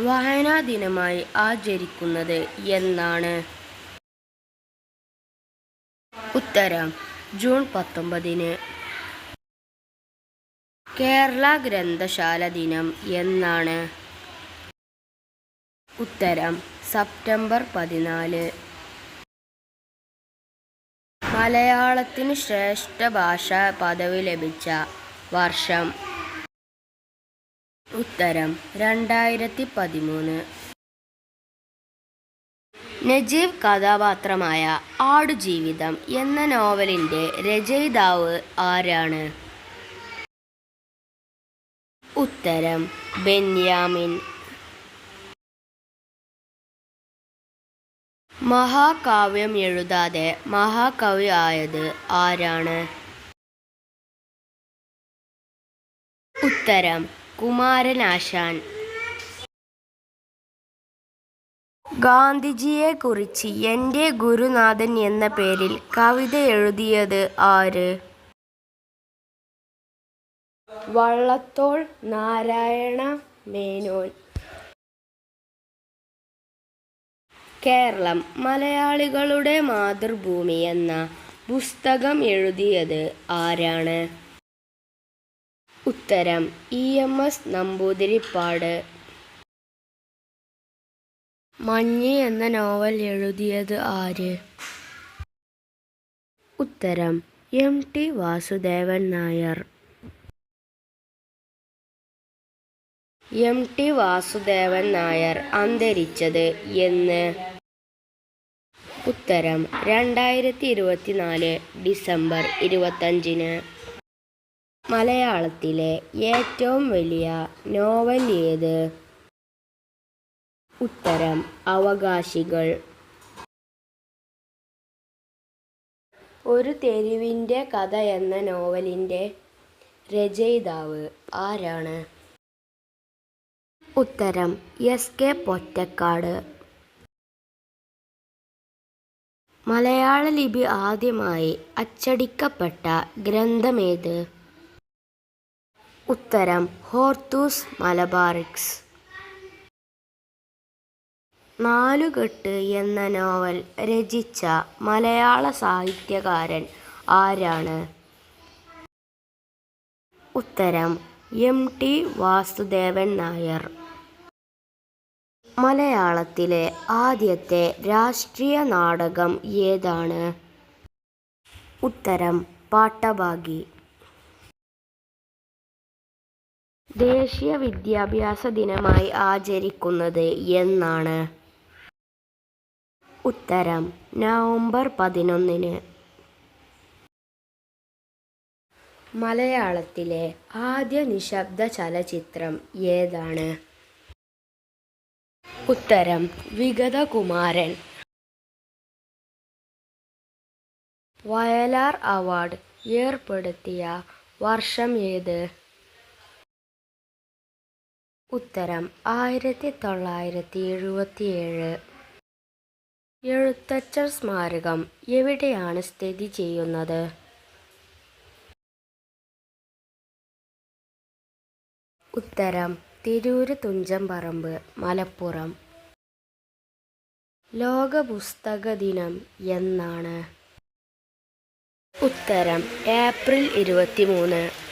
വായനാ ദിനമായി ആചരിക്കുന്നത് എന്നാണ്. ഉത്തരം ജൂൺ പത്തൊമ്പതിന്. കേരള ഗ്രന്ഥശാല ദിനം എന്നാണ്. ഉത്തരം സെപ്റ്റംബർ പതിനാല്. മലയാളത്തിന് ശ്രേഷ്ഠ ഭാഷാ പദവി ലഭിച്ച വർഷം. ഉത്തരം രണ്ടായിരത്തി പതിമൂന്ന് നജീബ് കഥാപാത്രമായ ആടുജീവിതം എന്ന നോവലിന്റെ രചയിതാവ് ആരാണ്? ഉത്തരം ബെന്യാമിൻ. മഹാകാവ്യം എഴുതാതെ മഹാകവി ആയത് ആരാണ്? ഉത്തരം കുമാരനാശാൻ. ഗാന്ധിജിയെ കുറിച്ച് എന്റെ ഗുരുനാഥൻ എന്ന പേരിൽ കവിത എഴുതിയത് ആര്? വള്ളത്തോൾ നാരായണ മേനോൻ. കേരളം മലയാളികളുടെ മാതൃഭൂമി എന്ന പുസ്തകം എഴുതിയത് ആരാണ്? ഉത്തരം ഇ എം എസ് നമ്പൂതിരിപ്പാട്. മഞ്ഞ് എന്ന നോവൽ എഴുതിയത് ആര്? ഉത്തരം M T Vasudevan Nair. M T Vasudevan Nair അന്തരിച്ചത് എന്ന്. ഉത്തരം രണ്ടായിരത്തി ഇരുപത്തിനാല് ഡിസംബർ ഇരുപത്തഞ്ചിന്. മലയാളത്തിലെ ഏറ്റവും വലിയ നോവൽ ഏത്? ഉത്തരം അവകാശികൾ. ഒരു തെരുവിന്റെ കഥ എന്ന നോവലിന്റെ രചയിതാവ് ആരാണ്? ഉത്തരം എസ് കെ പൊറ്റക്കാട്. മലയാള ലിപി ആദ്യമായി അച്ചടിക്കപ്പെട്ട ഗ്രന്ഥമേത്? ഉത്തരം ഹോർത്തൂസ് മലബാറിക്സ്. നാലുകെട്ട് എന്ന നോവൽ രചിച്ച മലയാള സാഹിത്യകാരൻ ആരാണ്? ഉത്തരം എം ടി വാസുദേവൻ നായർ. മലയാളത്തിലെ ആദ്യത്തെ രാഷ്ട്രീയ നാടകം ഏതാണ്? ഉത്തരം പാട്ടഭാഗി ദേശീയ വിദ്യാഭ്യാസ ദിനമായി ആചരിക്കുന്നത് എന്നാണ്. ഉത്തരം നവംബർ പതിനൊന്നിന്. മലയാളത്തിലെ ആദ്യ നിശബ്ദ ചലച്ചിത്രം ഏതാണ്? ഉത്തരം വിഗതകുമാരൻ. വയലാർ അവാർഡ് ഏർപ്പെടുത്തിയ വർഷം ഏത്? ഉത്തരം ആയിരത്തി തൊള്ളായിരത്തി എഴുപത്തിയേഴ് എഴുത്തച്ഛർ സ്മാരകം എവിടെയാണ് സ്ഥിതി ചെയ്യുന്നത്? ഉത്തരം തിരൂര് തുഞ്ചംപറമ്പ് മലപ്പുറം. ലോക പുസ്തക ദിനം എന്നാണ്. ഉത്തരം ഏപ്രിൽ ഇരുപത്തിമൂന്ന്.